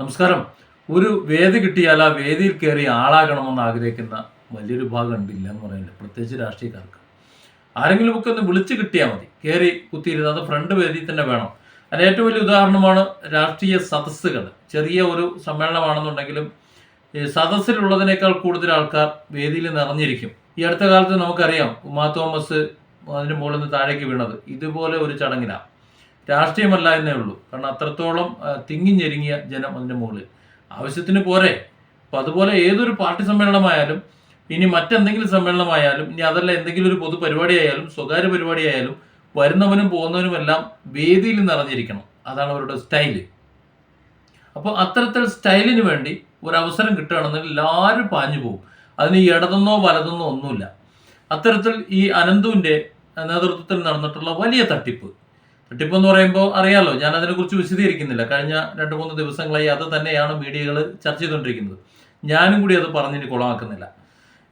നമസ്കാരം. ഒരു വേദി കിട്ടിയാൽ ആ വേദിയിൽ കയറി ആളാകണമെന്ന് ആഗ്രഹിക്കുന്ന വലിയൊരു ഭാഗം ഉണ്ടില്ല എന്ന് പറയുന്നത് പ്രത്യേകിച്ച് രാഷ്ട്രീയക്കാർക്ക്. ആരെങ്കിലും ഒക്കെ ഒന്ന് വിളിച്ചു കിട്ടിയാൽ മതി. കയറി കുത്തിയിരുന്നത് ഫ്രണ്ട് വേദിയിൽ തന്നെ വേണം. അതിന് ഏറ്റവും വലിയ ഉദാഹരണമാണ് രാഷ്ട്രീയ സദസ്സുകൾ. ചെറിയ ഒരു സമ്മേളനമാണെന്നുണ്ടെങ്കിലും സദസ്സിലുള്ളതിനേക്കാൾ കൂടുതൽ ആൾക്കാർ വേദിയിൽ നിറഞ്ഞിരിക്കും ഈ അടുത്ത കാലത്ത് നമുക്കറിയാം ഉമാ തോമസ് അതിന് മുകളിൽ നിന്ന് താഴേക്ക് വീണത്. ഇതുപോലെ ഒരു ചടങ്ങിലാണ് രാഷ്ട്രീയമല്ല എന്നേ ഉള്ളൂ. കാരണം അത്രത്തോളം തിങ്ങി തിങ്ങിഞ്ഞെരുങ്ങിയ ജനം അതിന്റെ മുകളിൽ. ആവശ്യത്തിന് പോരെ. അപ്പം അതുപോലെ ഏതൊരു പാർട്ടി സമ്മേളനമായാലും ഇനി മറ്റെന്തെങ്കിലും സമ്മേളനമായാലും ഇനി അതല്ല എന്തെങ്കിലും ഒരു പൊതു പരിപാടി ആയാലും സ്വകാര്യ പരിപാടി ആയാലും വരുന്നവനും പോകുന്നവനും എല്ലാം വേദിയിൽ നിറഞ്ഞിരിക്കണം. അതാണ് അവരുടെ സ്റ്റൈൽ. അപ്പോൾ അത്തരത്തിൽ സ്റ്റൈലിന് വേണ്ടി ഒരു അവസരം കിട്ടുകയാണെന്നുണ്ടെങ്കിൽ എല്ലാവരും പാഞ്ഞു പോകും. അതിന് ഇടതെന്നോ വലതെന്നോ ഒന്നുമില്ല. അത്തരത്തിൽ ഈ അനന്തുവിന്റെ നേതൃത്വത്തിൽ നടന്നിട്ടുള്ള വലിയ തട്ടിപ്പ്. തട്ടിപ്പ് എന്ന് പറയുമ്പോൾ അറിയാലോ ഞാൻ അതിനെക്കുറിച്ച് വിശദീകരിക്കുന്നില്ല. കഴിഞ്ഞ രണ്ട് മൂന്ന് ദിവസങ്ങളായി അത് തന്നെയാണ് മീഡിയകൾ ചർച്ച ചെയ്തുകൊണ്ടിരിക്കുന്നത്. ഞാനും കൂടി അത് പറഞ്ഞിന് കുളമാക്കുന്നില്ല.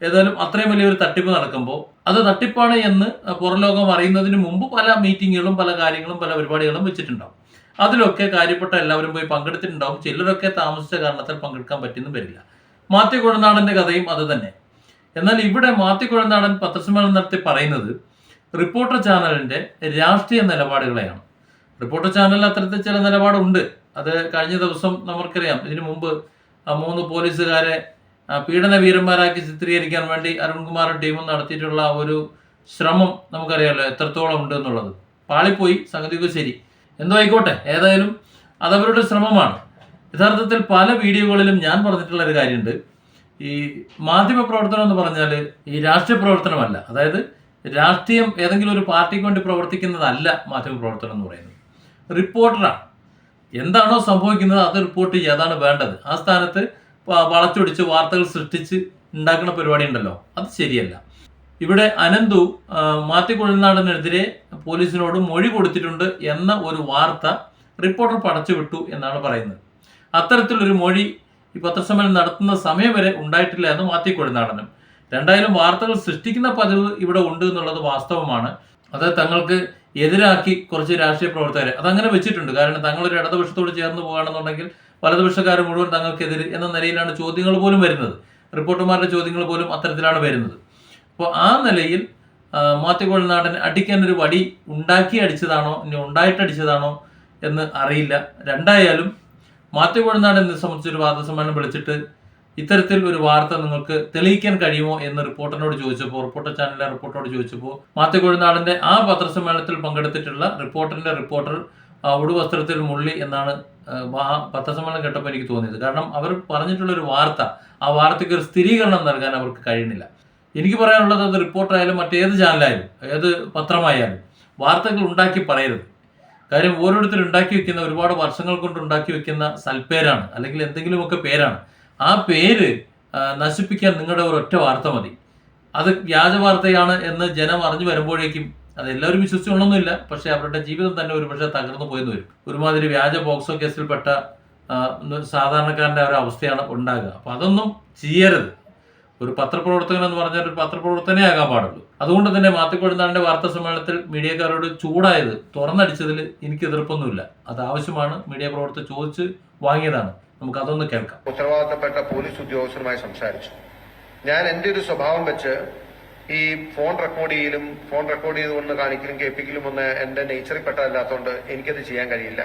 ഏതായാലും അത്രയും വലിയൊരു തട്ടിപ്പ് നടക്കുമ്പോൾ അത് തട്ടിപ്പാണ് എന്ന് പുറം ലോകം അറിയുന്നതിന് മുമ്പ് പല മീറ്റിങ്ങുകളും പല കാര്യങ്ങളും പല പരിപാടികളും വെച്ചിട്ടുണ്ടാവും. അതിലൊക്കെ കാര്യപ്പെട്ട എല്ലാവരും പോയി പങ്കെടുത്തിട്ടുണ്ടാവും. ചിലരൊക്കെ താമസിച്ച കാരണത്താൽ പങ്കെടുക്കാൻ പറ്റിയെന്നും വരില്ല. മാത്യു കുഴനാടന്റെ കഥയും അത് തന്നെ. എന്നാൽ ഇവിടെ മാത്യു കുഴനാടൻ പത്രസമ്മേളനം നടത്തി പറയുന്നത് റിപ്പോർട്ടർ ചാനലിന്റെ രാഷ്ട്രീയ നിലപാടുകളെയാണ്. റിപ്പോർട്ടർ ചാനലിൽ അത്തരത്തിൽ ചില നിലപാടുണ്ട്. അത് കഴിഞ്ഞ ദിവസം നമുക്കറിയാം. ഇതിനു മുമ്പ് മൂന്ന് പോലീസുകാരെ പീഡന വീരന്മാരാക്കി ചിത്രീകരിക്കാൻ വേണ്ടി അരുൺകുമാറും ടീമും നടത്തിയിട്ടുള്ള ഒരു ശ്രമം നമുക്കറിയാമല്ലോ എത്രത്തോളം ഉണ്ട് എന്നുള്ളത്. പാളിപ്പോയി സംഗതിക്ക് ശരി. എന്തോ ആയിക്കോട്ടെ ഏതായാലും അതവരുടെ ശ്രമമാണ്. യഥാർത്ഥത്തിൽ പല വീഡിയോകളിലും ഞാൻ പറഞ്ഞിട്ടുള്ള ഒരു കാര്യമുണ്ട്. ഈ മാധ്യമ പ്രവർത്തനം എന്ന് പറഞ്ഞാൽ ഈ രാഷ്ട്രീയ പ്രവർത്തനമല്ല. അതായത് രാഷ്ട്രീയം ഏതെങ്കിലും ഒരു പാർട്ടിക്ക് വേണ്ടി പ്രവർത്തിക്കുന്നതല്ല മാധ്യമ പ്രവർത്തനം എന്ന് പറയുന്നത്. റിപ്പോർട്ടറാണ്. എന്താണോ സംഭവിക്കുന്നത് അത് റിപ്പോർട്ട് ചെയ്യുക അതാണ് വേണ്ടത്. ആ സ്ഥാനത്ത് വളച്ചൊടിച്ച് വാർത്തകൾ സൃഷ്ടിച്ച് ഉണ്ടാക്കുന്ന പരിപാടി ഉണ്ടല്ലോ അത് ശരിയല്ല. ഇവിടെ അനന്തു മാത്യു പോലീസിനോട് മൊഴി കൊടുത്തിട്ടുണ്ട് എന്ന ഒരു വാർത്ത റിപ്പോർട്ടർ പടച്ചു വിട്ടു എന്നാണ് പറയുന്നത്. അത്തരത്തിലൊരു മൊഴി ഈ പത്രസമ്മേളനം നടത്തുന്ന സമയം വരെ ഉണ്ടായിട്ടില്ല എന്ന് മാത്യു രണ്ടായാലും വാർത്തകൾ സൃഷ്ടിക്കുന്ന പതിവ് ഇവിടെ ഉണ്ട് എന്നുള്ളത് വാസ്തവമാണ്. അത് തങ്ങൾക്ക് എതിരാക്കി കുറച്ച് രാഷ്ട്രീയ പ്രവർത്തകരെ. അതങ്ങനെ വെച്ചിട്ടുണ്ട്. കാരണം തങ്ങളൊരു ഇടതുപക്ഷത്തോട് ചേർന്ന് പോകുകയാണെന്നുണ്ടെങ്കിൽ വലതുപക്ഷക്കാർ മുഴുവൻ തങ്ങൾക്കെതിരെ എന്ന നിലയിലാണ് ചോദ്യങ്ങൾ പോലും വരുന്നത്. റിപ്പോർട്ടർമാരുടെ ചോദ്യങ്ങൾ പോലും അത്തരത്തിലാണ് വരുന്നത്. അപ്പോൾ ആ നിലയിൽ മാത്യു കുഴൽനാടൻ അടിക്കാൻ ഒരു വടി ഉണ്ടാക്കി അടിച്ചതാണോ ഇനി ഉണ്ടായിട്ടടിച്ചതാണോ എന്ന് അറിയില്ല. രണ്ടായാലും മാത്യു നാടൻ സംബന്ധിച്ചൊരു വാദസമ്മേളനം വിളിച്ചിട്ട് ഇത്തരത്തിൽ ഒരു വാർത്ത നിങ്ങൾക്ക് തെളിയിക്കാൻ കഴിയുമോ എന്ന് റിപ്പോർട്ടറിനോട് ചോദിച്ചപ്പോൾ റിപ്പോർട്ടർ ചാനലിലെ റിപ്പോർട്ടറോട് ചോദിച്ചപ്പോൾ മാത്യു ആ പത്രസമ്മേളനത്തിൽ പങ്കെടുത്തിട്ടുള്ള റിപ്പോർട്ടറിന്റെ റിപ്പോർട്ടർ ഉടുവസ്ത്രത്തിൽ മുള്ളി എന്നാണ് ആ പത്രസമ്മേളനം കേട്ടപ്പോൾ എനിക്ക് തോന്നിയത്. കാരണം അവർ പറഞ്ഞിട്ടുള്ള ഒരു വാർത്ത ആ വാർത്തയ്ക്ക് ഒരു സ്ഥിരീകരണം നൽകാൻ അവർക്ക് കഴിയുന്നില്ല. എനിക്ക് പറയാനുള്ളത് അത് റിപ്പോർട്ടറായാലും മറ്റേത് ചാനലായാലും ഏത് പത്രമായാലും വാർത്തകൾ ഉണ്ടാക്കി പറയരുത്. കാര്യം ഓരോരുത്തരും ഉണ്ടാക്കി വെക്കുന്ന ഒരുപാട് വർഷങ്ങൾ കൊണ്ട് ഉണ്ടാക്കി വെക്കുന്ന സൽപ്പേരാണ് അല്ലെങ്കിൽ എന്തെങ്കിലുമൊക്കെ പേരാണ്. ആ പേര് നശിപ്പിക്കാൻ നിങ്ങളുടെ ഒരൊറ്റ വാർത്ത മതി. അത് വ്യാജ വാർത്തയാണ് എന്ന് ജനം അറിഞ്ഞു വരുമ്പോഴേക്കും അതെല്ലാവരും എല്ലാവരും പക്ഷേ അവരുടെ ജീവിതം തന്നെ ഒരു പക്ഷേ തകർന്നു പോയെന്ന് വരും. ഒരുമാതിരി വ്യാജ ബോക്സോ കേസിൽപ്പെട്ട സാധാരണക്കാരന്റെ ഒരു അവസ്ഥയാണ് ഉണ്ടാകുക. അപ്പോൾ അതൊന്നും ചെയ്യരുത്. ഒരു പത്രപ്രവർത്തകൻ എന്ന് പറഞ്ഞാൽ ഒരു പത്രപ്രവർത്തനേ ആകാൻ പാടുള്ളൂ. അതുകൊണ്ട് തന്നെ മാത്തിക്കൊഴുന്നാളിന്റെ വാർത്താ സമ്മേളനത്തിൽ മീഡിയക്കാരോട് ചൂടായത് തുറന്നടിച്ചതിൽ എനിക്ക് എതിർപ്പൊന്നുമില്ല. അത് ആവശ്യമാണ്. മീഡിയ പ്രവർത്തകർ ചോദിച്ച് വാങ്ങിയതാണ്. നമുക്ക് അതൊന്ന് കേൾക്കാം. ഉത്തരവാദിത്തപ്പെട്ട പോലീസ് ഉദ്യോഗസ്ഥരുമായി സംസാരിച്ചു. ഞാൻ എന്റെ ഒരു സ്വഭാവം വെച്ച് ഈ ഫോൺ റെക്കോർഡ് ചെയ്യലും ഫോൺ റെക്കോർഡ് ചെയ്തുകൊണ്ട് കാണിക്കലും കേൾപ്പിക്കലും ഒന്ന് എന്റെ നേച്ചറിൽ പെട്ടതല്ലാത്തതുകൊണ്ട് എനിക്കത് ചെയ്യാൻ കഴിയില്ല.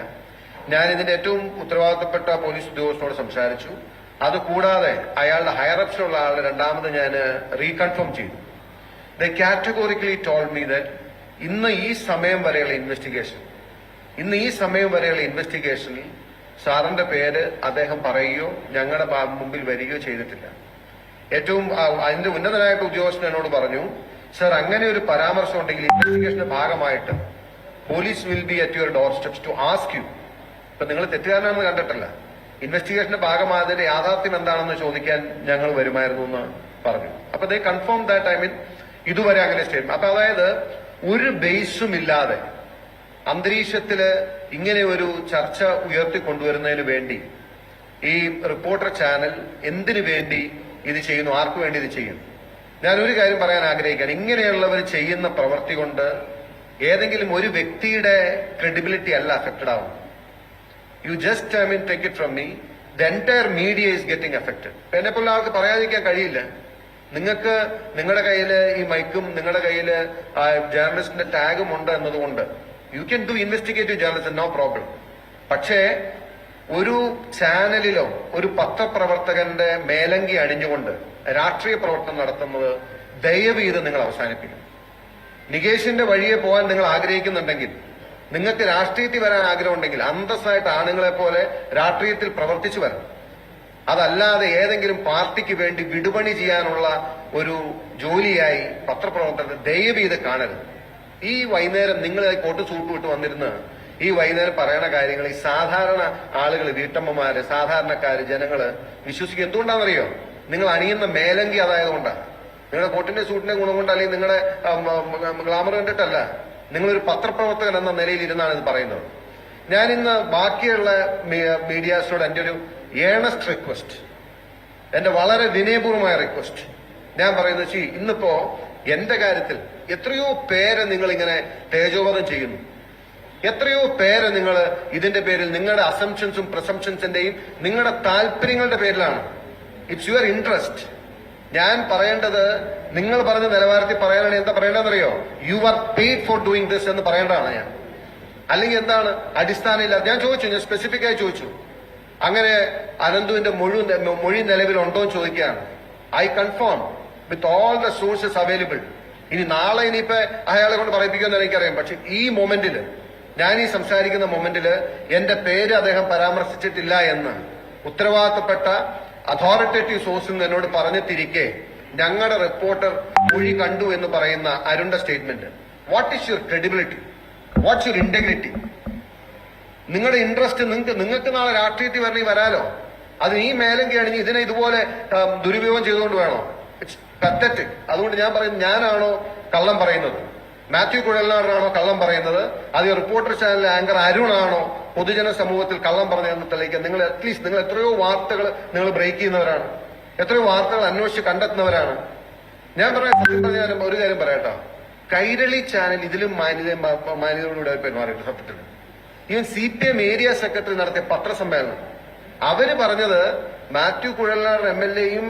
ഞാൻ ഇതിന്റെ ഏറ്റവും ഉത്തരവാദിത്തപ്പെട്ട പോലീസ് ഉദ്യോഗസ്ഥനോട് സംസാരിച്ചു. അതുകൂടാതെ അയാളുടെ അയാളുടെ ഹയറപ്സിലുള്ള ആളുടെ രണ്ടാമത് ഞാൻ റീകൺഫേം ചെയ്തു. They categorically told me that ഇന്ന് ഈ സമയം വരെയുള്ള ഇൻവെസ്റ്റിഗേഷൻ ഇന്ന് ഈ സമയം വരെയുള്ള ഇൻവെസ്റ്റിഗേഷനിൽ സാറിന്റെ പേര് അദ്ദേഹം പറയുകയോ ഞങ്ങളുടെ മുമ്പിൽ വരികയോ ചെയ്തിട്ടില്ല. ഏറ്റവും അതിന്റെ ഉന്നതനായിട്ട് ഉദ്യോഗസ്ഥൻ എന്നോട് പറഞ്ഞു സർ അങ്ങനെ ഒരു പരാമർശം ഉണ്ടെങ്കിൽ ഇൻവെസ്റ്റിഗേഷന്റെ ഭാഗമായിട്ട് police will be at your doorsteps to ask you. ഇപ്പൊ നിങ്ങൾ തെറ്റുകാരനാണെന്ന് കണ്ടിട്ടില്ല. ഇൻവെസ്റ്റിഗേഷന്റെ ഭാഗമായതിന്റെ യാഥാർത്ഥ്യം എന്താണെന്ന് ചോദിക്കാൻ ഞങ്ങൾ വരുമായിരുന്നു എന്ന് പറഞ്ഞു. അപ്പൊ they confirm that I mean ഇതുവരെ അങ്ങനെ സ്റ്റേറ്റ്മെന്റ് അപ്പൊ അതായത് ഒരു ബേസും ഇല്ലാതെ അന്തരീക്ഷത്തിൽ ഇങ്ങനെ ഒരു ചർച്ച ഉയർത്തിക്കൊണ്ടുവരുന്നതിന് വേണ്ടി ഈ റിപ്പോർട്ടർ ചാനൽ എന്തിനു വേണ്ടി ഇത് ചെയ്യുന്നു? ആർക്കു വേണ്ടി ഇത് ചെയ്യുന്നു ഞാൻ ഒരു കാര്യം പറയാൻ ആഗ്രഹിക്കുകയാണ്. ഇങ്ങനെയുള്ളവർ ചെയ്യുന്ന പ്രവൃത്തി കൊണ്ട് ഏതെങ്കിലും ഒരു വ്യക്തിയുടെ ക്രെഡിബിലിറ്റി അല്ല അഫക്റ്റഡ് ആവുന്നത്. You just I mean take it from me the entire media is getting affected എന്നെ പോലെ ആൾക്ക് പറയാതിരിക്കാൻ കഴിയില്ല. നിങ്ങൾക്ക് നിങ്ങളുടെ കയ്യിൽ ഈ മൈക്കും നിങ്ങളുടെ കയ്യിൽ ജേർണലിസ്റ്റിന്റെ ടാഗും ഉണ്ട് എന്നതുകൊണ്ട് you can do investigative journalism no problem പക്ഷേ ഒരു ചാനലിലോ ഒരു പത്രപ്രവർത്തകന്റെ മേലങ്കി അണിഞ്ഞുകൊണ്ട് രാഷ്ട്രീയ പ്രവർത്തനം നടത്തുന്നത് ദയവ് ഇത് നിങ്ങൾ അവസാനിപ്പിക്കണം. നികേഷിന്റെ വഴിയെ പോകാൻ നിങ്ങൾ ആഗ്രഹിക്കുന്നുണ്ടെങ്കിൽ നിങ്ങൾക്ക് രാഷ്ട്രീയത്തിൽ വരാൻ ആഗ്രഹമുണ്ടെങ്കിൽ അന്തസ്സായിട്ട് ആണുങ്ങളെ പോലെ രാഷ്ട്രീയത്തിൽ പ്രവർത്തിച്ചു വരണം. അതല്ലാതെ ഏതെങ്കിലും പാർട്ടിക്ക് വേണ്ടി വിടുപണി ചെയ്യാനുള്ള ഒരു ജോലിയായി പത്രപ്രവർത്തനത്തെ ദയവ് ഇത് കാണരുത്. ഈ വൈകുന്നേരം നിങ്ങൾ കോട്ട് സൂട്ട് വിട്ട് വന്നിരുന്ന് ഈ വൈകുന്നേരം പറയണ കാര്യങ്ങൾ ഈ സാധാരണ ആളുകൾ വീട്ടമ്മമാര് സാധാരണക്കാര് ജനങ്ങൾ വിശ്വസിക്കും. എന്തുകൊണ്ടാണെന്നറിയോ? നിങ്ങൾ അണിയുന്ന മേലങ്കി അതായതുകൊണ്ടാണ് നിങ്ങളുടെ കോട്ടിന്റെ സൂട്ടിന്റെ ഗുണം കൊണ്ട് അല്ലെങ്കിൽ നിങ്ങളുടെ ഗ്ലാമർ കണ്ടിട്ടല്ല. നിങ്ങളൊരു പത്രപ്രവർത്തകൻ എന്ന നിലയിൽ ഇരുന്നാണ് ഇത് പറയുന്നത്. ഞാൻ ഇന്ന് ബാക്കിയുള്ള മീഡിയാസിനോട് എന്റെ ഒരു ഏണസ്റ്റ് റിക്വസ്റ്റ്. എന്റെ വളരെ വിനയപൂർവമായ റിക്വസ്റ്റ്. ഞാൻ പറയുന്നത് ഇന്നിപ്പോ എന്റെ കാര്യത്തിൽ എത്രയോ പേരെ നിങ്ങൾ ഇങ്ങനെ തേജോവധം ചെയ്യുന്നു. എത്രയോ പേരെ നിങ്ങൾ ഇതിന്റെ പേരിൽ നിങ്ങളുടെ അസംഷൻസും പ്രസംഷൻസിന്റെയും നിങ്ങളുടെ താല്പര്യങ്ങളുടെ പേരിലാണ്. ഇറ്റ്സ് യുവർ ഇൻട്രസ്റ്റ് ഞാൻ പറയേണ്ടത് നിങ്ങൾ പറഞ്ഞ നിലവാരത്തിൽ പറയാനാണ്. എന്താ പറയേണ്ടതെന്നറിയോ? You are paid for doing this എന്ന് പറയേണ്ടതാണ് ഞാൻ. അല്ലെങ്കിൽ എന്താണ്? അടിസ്ഥാനമില്ല. ഞാൻ ചോദിച്ചു ഞാൻ സ്പെസിഫിക് ആയി ചോദിച്ചു. അങ്ങനെ അനന്തുവിന്റെ മൊഴി മൊഴി നിലവിലുണ്ടോ എന്ന് ചോദിക്കുകയാണ്. I confirm with all the sources available ഇനി നാളെ ഇനിയിപ്പോ അയാളെ കൊണ്ട് പറയിപ്പിക്കുമെന്ന് എനിക്കറിയാം. പക്ഷെ ഈ മൊമെന്റിൽ ഞാൻ ഈ സംസാരിക്കുന്ന മൊമെന്റിൽ എന്റെ പേര് അദ്ദേഹം പരാമർശിച്ചിട്ടില്ല എന്ന് ഉത്തരവാദിത്തപ്പെട്ട അതോറിറ്റേറ്റീവ് സോഴ്സിൽ നിന്ന് എന്നോട് പറഞ്ഞിട്ടിരിക്കെ ഞങ്ങളുടെ റിപ്പോർട്ടർ മൊഴി കണ്ടു എന്ന് പറയുന്ന അരുണ്ട statement what is your credibility what's your integrity നിങ്ങളുടെ ഇൻട്രസ്റ്റ് നിങ്ങൾക്ക് നിങ്ങൾക്ക് നാളെ രാഷ്ട്രീയത്തിൽ വരണമെങ്കിൽ വരാലോ? അത് ഈ മേലങ്കി അണിഞ്ഞ് ഇതിനെ ഇതുപോലെ ദുരുപയോഗം ചെയ്തുകൊണ്ട് വേണോ? ഇറ്റ്സ് അതുകൊണ്ട് ഞാൻ പറയുന്നത് ഞാനാണോ കള്ളം പറയുന്നത്? മാത്യു കുഴൽനാടനാണോ കള്ളം പറയുന്നത്? അത് റിപ്പോർട്ടർ ചാനലിലെ ആങ്കർ അരുണാണോ പൊതുജന സമൂഹത്തിൽ കള്ളം പറഞ്ഞതെന്ന് തെളിയിക്കാൻ നിങ്ങൾ അറ്റ്ലീസ്റ്റ് നിങ്ങൾ എത്രയോ വാർത്തകൾ നിങ്ങൾ ബ്രേക്ക് ചെയ്യുന്നവരാണ്. എത്രയോ വാർത്തകൾ അന്വേഷിച്ച് കണ്ടെത്തുന്നവരാണ്. ഞാൻ പറയാം സത്യം ഒരു കാര്യം പറയട്ടോ. കൈരളി ചാനൽ ഇതിലും മാന്യത മാന്യതയോടുകൂടെ പെരുമാറിയിട്ട് സത്യത്തിൽ. Even C P M area secretary നടത്തിയ പത്രസമ്മേളനം. അവർ പറഞ്ഞത് മാത്യു കുഴൽനാടൻ എം എൽ എയും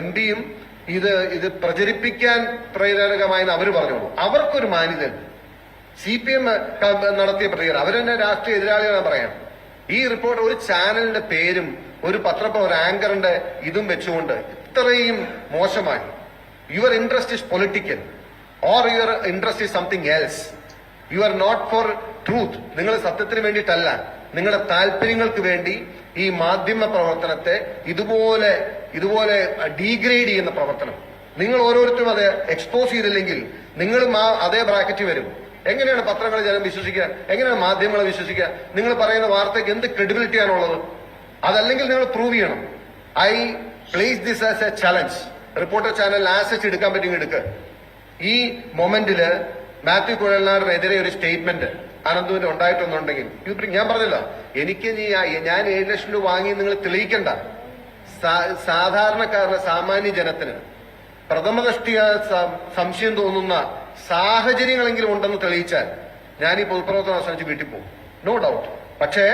എം പിയും ഇത് ഇത് പ്രചരിപ്പിക്കാൻ പ്രേരകമായെന്ന് അവർ പറഞ്ഞോളൂ. അവർക്കൊരു മാന്യത സി പി എം നടത്തിയ പ്രതികരണം. അവർ തന്നെ രാഷ്ട്രീയ എതിരാളികളാണ് പറയാം. ഈ റിപ്പോർട്ട് ഒരു ചാനലിന്റെ പേരും ഒരു പത്രപ്ര ഒരു ആങ്കറിന്റെ ഇതും വെച്ചുകൊണ്ട് ഇത്രയും മോശമായി. Your interest is political or your interest is something else you are not for truth നിങ്ങൾ സത്യത്തിന് വേണ്ടിയിട്ടല്ല. നിങ്ങളുടെ താല്പര്യങ്ങൾക്ക് വേണ്ടി ഈ മാധ്യമ പ്രവർത്തനത്തെ ഇതുപോലെ ഇതുപോലെ ഡീഗ്രേഡ് ചെയ്യുന്ന പ്രവർത്തനം. നിങ്ങൾ ഓരോരുത്തരും അത് എക്സ്പോസ് ചെയ്തില്ലെങ്കിൽ നിങ്ങളും ആ അതേ ബ്രാക്കറ്റ് വരും. എങ്ങനെയാണ് പത്രങ്ങളെ ജനം വിശ്വസിക്കുക? എങ്ങനെയാണ് മാധ്യമങ്ങളെ വിശ്വസിക്കുക? നിങ്ങൾ പറയുന്ന വാർത്തയ്ക്ക് എന്ത് ക്രെഡിബിലിറ്റി ആണുള്ളത്? അതല്ലെങ്കിൽ നിങ്ങൾ പ്രൂവ് ചെയ്യണം. I place this as a challenge reporter channel as such എടുക്കാൻ പറ്റുമെങ്കിൽ എടുക്കുക ഈ മൊമെന്റിൽ മാത്യു കുഴൽനാടിനെതിരെ ഒരു സ്റ്റേറ്റ്മെന്റ് അനന്തുവിന്റെ ഉണ്ടായിട്ടൊന്നുണ്ടെങ്കിൽ. ഞാൻ പറഞ്ഞല്ലോ. എനിക്ക് നീ ഞാൻ ഏഴ് ലക്ഷം രൂപ വാങ്ങി നിങ്ങൾ തെളിയിക്കണ്ട. സാധാരണക്കാരന് സാമാന്യ ജനത്തിന് പ്രഥമ ദൃഷ്ടിയ സംശയം തോന്നുന്ന സാഹചര്യങ്ങളെങ്കിലും ഉണ്ടെന്ന് തെളിയിച്ചാൽ ഞാൻ ഈ പൊതുപ്രവർത്തനം അവസാനിച്ച് വീട്ടിൽ പോകും. നോ ഡൗട്ട് പക്ഷേ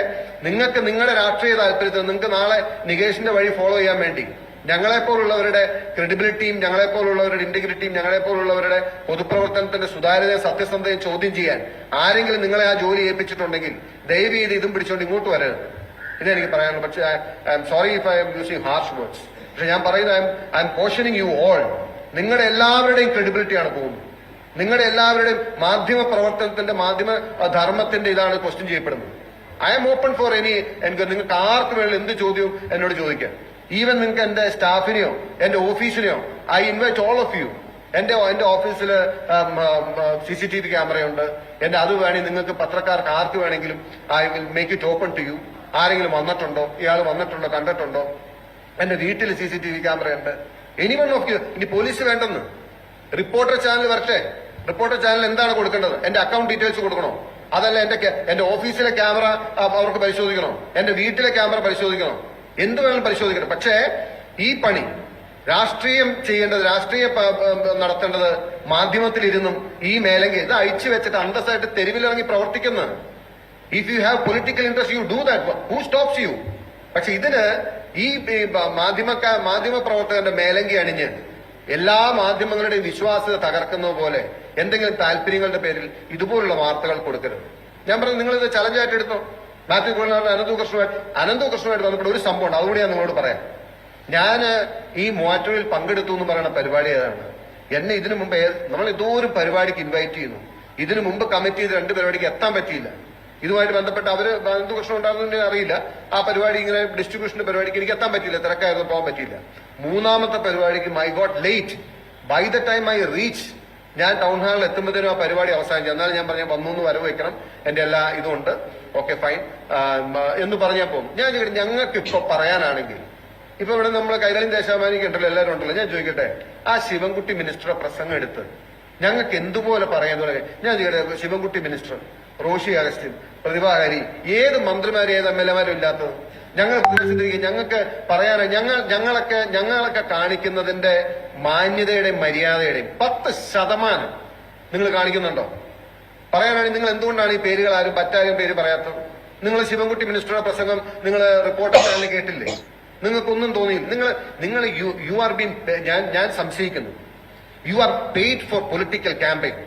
നിങ്ങൾക്ക് നിങ്ങളുടെ രാഷ്ട്രീയ താല്പര്യത്തിൽ നിങ്ങൾക്ക് നാളെ നികേഷിന്റെ വഴി ഫോളോ ചെയ്യാൻ വേണ്ടി ഞങ്ങളെപ്പോലുള്ളവരുടെ ക്രെഡിബിലിറ്റിയും ഞങ്ങളെപ്പോലുള്ളവരുടെ ഇന്റഗ്രിറ്റിയും ഞങ്ങളെപ്പോലുള്ളവരുടെ പൊതുപ്രവർത്തനത്തിന്റെ സുതാര്യതയും സത്യസന്ധതയും ചോദ്യം ചെയ്യാൻ ആരെങ്കിലും നിങ്ങളെ ആ ജോലി ഏൽപ്പിച്ചിട്ടുണ്ടെങ്കിൽ ദയവ് ചെയ്ത് ഇതും പിടിച്ചുകൊണ്ട് ഇങ്ങോട്ട് വരരുത്. ഇതെനിക്ക് പറയാനുള്ളത് പക്ഷേ I'm sorry if I'm using harsh words പക്ഷെ ഞാൻ പറയുന്നത് I'm cautioning you all നിങ്ങളുടെ എല്ലാവരുടെയും ക്രെഡിബിലിറ്റിയാണ് പോകുന്നത്. നിങ്ങളുടെ എല്ലാവരുടെയും മാധ്യമ പ്രവർത്തനത്തിന്റെ മാധ്യമ ധർമ്മത്തിന്റെ ഇതാണ് ക്വസ്റ്റ്യൻ ചെയ്യപ്പെടുന്നത്. I'm open for any എനിക്ക് നിങ്ങൾക്ക് ആർക്ക് വേണമെങ്കിലും എന്ത് ചോദ്യവും എന്നോട് ചോദിക്കാം. ഈവൻ നിങ്ങൾക്ക് എന്റെ സ്റ്റാഫിനെയോ എന്റെ ഓഫീസിനെയോ I invite all of you എന്റെ എന്റെ ഓഫീസിൽ സി സി ടി വി ക്യാമറയുണ്ട്. എന്റെ അത് വേണമെങ്കിൽ നിങ്ങൾക്ക് പത്രക്കാർക്ക് ആർക്ക് വേണമെങ്കിലും I will make it open to you ആരെങ്കിലും വന്നിട്ടുണ്ടോ? ഇയാൾ വന്നിട്ടുണ്ടോ? കണ്ടിട്ടുണ്ടോ? എന്റെ വീട്ടിൽ സി സി ടി വി ക്യാമറയുണ്ട്. എനി വൺ ഓഫ് യു ഇനി പോലീസ് വേണ്ടെന്ന്. റിപ്പോർട്ടർ ചാനൽ വരട്ടെ. റിപ്പോർട്ടർ ചാനൽ എന്താണ് കൊടുക്കേണ്ടത്? എന്റെ അക്കൗണ്ട് ഡീറ്റെയിൽസ് കൊടുക്കണോ? അതല്ല എന്റെ എന്റെ ഓഫീസിലെ ക്യാമറ അവർക്ക് പരിശോധിക്കണോ? എന്റെ വീട്ടിലെ ക്യാമറ പരിശോധിക്കണോ? എന്ത് വേണം പരിശോധിക്കണം. പക്ഷേ ഈ പണി രാഷ്ട്രീയം ചെയ്യേണ്ടത് രാഷ്ട്രീയ നടത്തേണ്ടത് മാധ്യമത്തിലിരുന്നും ഈ മേലങ്കി ഇത് അയച്ചു വെച്ചിട്ട് അന്തസ്സായിട്ട് തെരുവിലിറങ്ങി പ്രവർത്തിക്കുന്ന. If you have political interest you do that who stops you പക്ഷെ ഇതിന് ഈ മാധ്യമ മാധ്യമ പ്രവർത്തകന്റെ മേലങ്കി അണിഞ്ഞ് എല്ലാ മാധ്യമങ്ങളുടെയും വിശ്വാസ്യത തകർക്കുന്ന പോലെ എന്തെങ്കിലും താല്പര്യങ്ങളുടെ പേരിൽ ഇതുപോലുള്ള വാർത്തകൾ കൊടുക്കരുത്. ഞാൻ പറഞ്ഞു നിങ്ങൾ ഇത് ചലഞ്ചായിട്ട് എടുത്തോ? മാത്യു കുഴനാട് അനന്തു കൃഷ്ണമായിട്ട് അനന്തു കൃഷ്ണമായിട്ട് ബന്ധപ്പെട്ട ഒരു സംഭവം ഉണ്ട്. അതുകൂടി ഞാൻ നിങ്ങളോട് പറയാം. ഞാൻ ഈ മൂവാറ്റൂരിൽ പങ്കെടുത്തു എന്ന് പറയുന്ന പരിപാടി ഏതാണ്? എന്നെ ഇതിനു മുമ്പ് നമ്മൾ ഏതോ ഒരു പരിപാടിക്ക് ഇൻവൈറ്റ് ചെയ്യുന്നു. ഇതിനു മുമ്പ് കമ്മിറ്റ് ചെയ്ത് രണ്ട് പരിപാടിക്ക് എത്താൻ പറ്റിയില്ല. ഇതുമായിട്ട് ബന്ധപ്പെട്ട് അവർ ബന്ധു കൃഷ്ണൻ ഉണ്ടാകുന്നതിന് അറിയില്ല. ആ പരിപാടി ഇങ്ങനെ ഡിസ്ട്രിബ്യൂഷന്റെ പരിപാടിക്ക് എനിക്ക് എത്താൻ പറ്റിയില്ല. തിരക്കായിരുന്നു പോകാൻ പറ്റിയില്ല. മൂന്നാമത്തെ പരിപാടിക്ക് my got late by the time I reach ഞാൻ ടൗൺ ഹാളിൽ എത്തുമ്പോഴത്തേനും ആ പരിപാടി അവസാനിച്ചു. എന്നാൽ ഞാൻ പറഞ്ഞ വന്നു വരവ് വെക്കണം. എന്റെ എല്ലാ ഇതും ഉണ്ട്. ഓക്കെ ഫൈൻ എന്ന് പറഞ്ഞപ്പോ ഞാൻ ചോദിക്കട്ടെ ഞങ്ങൾക്ക് ഇപ്പൊ പറയാനാണെങ്കിൽ ഇപ്പൊ ഇവിടെ നമ്മൾ കൈരളി ദേശാഭിമാനിക്ക് ഉണ്ടല്ലോ എല്ലാവരും ഉണ്ടല്ലോ ഞാൻ ചോദിക്കട്ടെ ആ ശിവൻകുട്ടി മിനിസ്റ്ററുടെ പ്രസംഗം എടുത്ത് ഞങ്ങൾക്ക് എന്തുപോലെ പറയാൻ ഞാൻ ചോദിക്കട്ടെ ശിവൻകുട്ടി മിനിസ്റ്റർ റോഷി അഗസ്റ്റിൻ പ്രതിഭാഹരി ഏത് മന്ത്രിമാരും ഏത് എം എൽ എമാരും ഇല്ലാത്തത്? ഞങ്ങൾ ഞങ്ങൾക്ക് പറയാനോ ഞങ്ങൾ ഞങ്ങളൊക്കെ ഞങ്ങളൊക്കെ കാണിക്കുന്നതിന്റെ മാന്യതയുടെയും മര്യാദയുടെയും പത്ത് ശതമാനം നിങ്ങൾ കാണിക്കുന്നുണ്ടോ? പറയാനാണെങ്കിൽ നിങ്ങൾ എന്തുകൊണ്ടാണ് ഈ പേരുകൾ ആരും പറ്റാരും പേര് പറയാത്തത്? നിങ്ങൾ ശിവൻകുട്ടി മിനിസ്റ്ററുടെ പ്രസംഗം നിങ്ങൾ റിപ്പോർട്ട് ചാനലിൽ കേട്ടില്ലേ? നിങ്ങൾക്കൊന്നും തോന്നി നിങ്ങൾ നിങ്ങൾ യു യു ആർ ബീൻ ഞാൻ ഞാൻ സംശയിക്കുന്നു. You are paid for political campaign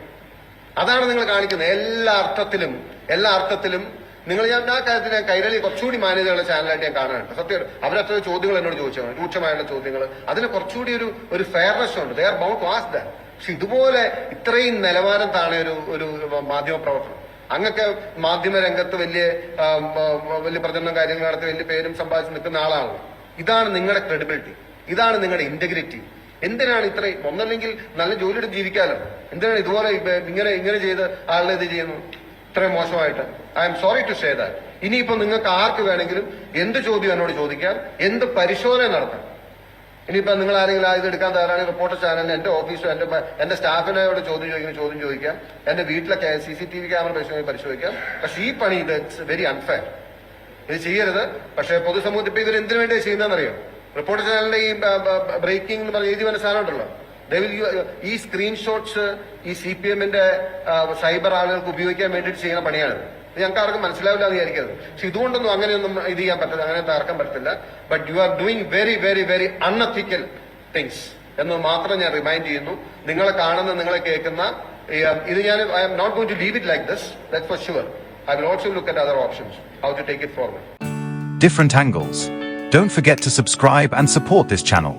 അതാണ് നിങ്ങൾ കാണിക്കുന്നത്. എല്ലാ അർത്ഥത്തിലും എല്ലാ അർത്ഥത്തിലും നിങ്ങൾ ഞാൻ ആ കാര്യത്തിൽ ഞാൻ കൈരളി കുറച്ചുകൂടി മാന്യതയുള്ള ചാനലായിട്ട് ഞാൻ കാണാനുണ്ട് സത്യം അവരത്ര ചോദ്യങ്ങൾ എന്നോട് ചോദിച്ചാണ് രൂക്ഷമായുള്ള ചോദ്യങ്ങൾ. അതിന് കുറച്ചുകൂടി ഒരു ഒരു ഫെയർനെസ് ഉണ്ട്. They are bound to as that പക്ഷെ ഇതുപോലെ ഇത്രയും നിലവാരം താണ ഒരു ഒരു മാധ്യമ പ്രവർത്തനം അങ്ങൊക്കെ മാധ്യമ രംഗത്ത് വലിയ വലിയ പ്രചരണം കാര്യങ്ങൾ നടത്തി വലിയ പേരും സമ്പാദിച്ച് നിൽക്കുന്ന ആളാണ് ഇതാണ് നിങ്ങളുടെ ക്രെഡിബിലിറ്റി ഇതാണ് നിങ്ങളുടെ ഇന്റഗ്രിറ്റി എന്തിനാണ് ഇത്രയും ഒന്നല്ലെങ്കിൽ നല്ല ജോലിയുടെ ജീവിക്കാലോ? എന്തിനാണ് ഇതുപോലെ ഇങ്ങനെ ഇങ്ങനെ ചെയ്ത് ആളുടെ ഇത് ചെയ്യുന്നു ഇത്രയും മോശമായിട്ട്. I'm sorry to say that ഇനിയിപ്പോ നിങ്ങൾക്ക് ആർക്ക് വേണമെങ്കിലും എന്ത് ചോദ്യം എന്നോട് ചോദിക്കാം എന്ത് പരിശോധന നടത്താം. ഇനിയിപ്പോ നിങ്ങൾ ആരെങ്കിലും ഇത് എടുക്കാൻ തയ്യാറാണെങ്കിൽ റിപ്പോർട്ടർ ചാനലിന് എന്റെ ഓഫീസോ എന്റെ എന്റെ സ്റ്റാഫിനെ സ്റ്റാഫിനോട് ചോദ്യം ചോദിക്കുന്ന ചോദ്യം ചോദിക്കാം. എന്റെ വീട്ടിലൊക്കെ C C T V camera പരിശോധന പരിശോധിക്കാം. പക്ഷെ ഈ പണി ഇത് ഇറ്റ്സ് വെരി അൺഫെയർ ഇത് ചെയ്യരുത്. പക്ഷേ പൊതുസമൂഹത്തിൽ ഇപ്പൊ ഇവർ എന്തിനു വേണ്ടിയാണ് ചെയ്യുന്നതെന്നറിയോ? റിപ്പോർട്ടർ ചാനലിന്റെ ഈ ബ്രേക്കിംഗ് എന്ന് പറഞ്ഞ എഴുതി സാധനം ഉണ്ടല്ലോ. ഈ സ്ക്രീൻഷോട്ട്സ് ഈ സി പി എമ്മിന്റെ സൈബർ ആളുകൾക്ക് ഉപയോഗിക്കാൻ വേണ്ടിയിട്ട് ചെയ്യുന്ന പണിയാണ് ഇത് ഞങ്ങൾക്ക് ആർക്കും മനസ്സിലാവില്ല എന്ന് വിചാരിക്കരുത്. പക്ഷെ ഇതുകൊണ്ടൊന്നും അങ്ങനെയൊന്നും ഇത് ചെയ്യാൻ പറ്റില്ല അങ്ങനെ ആർക്കാൻ പറ്റില്ല. But you are doing very very very unethical things എന്ന് മാത്രം ഞാൻ റിമൈൻഡ് ചെയ്യുന്നു. നിങ്ങളെ കാണുന്ന നിങ്ങളെ കേൾക്കുന്ന ഇത് ഞാൻ I'm not going to leave it like this that for sure I will also look at other options how to take it forward different angles don't forget to subscribe and support this channel.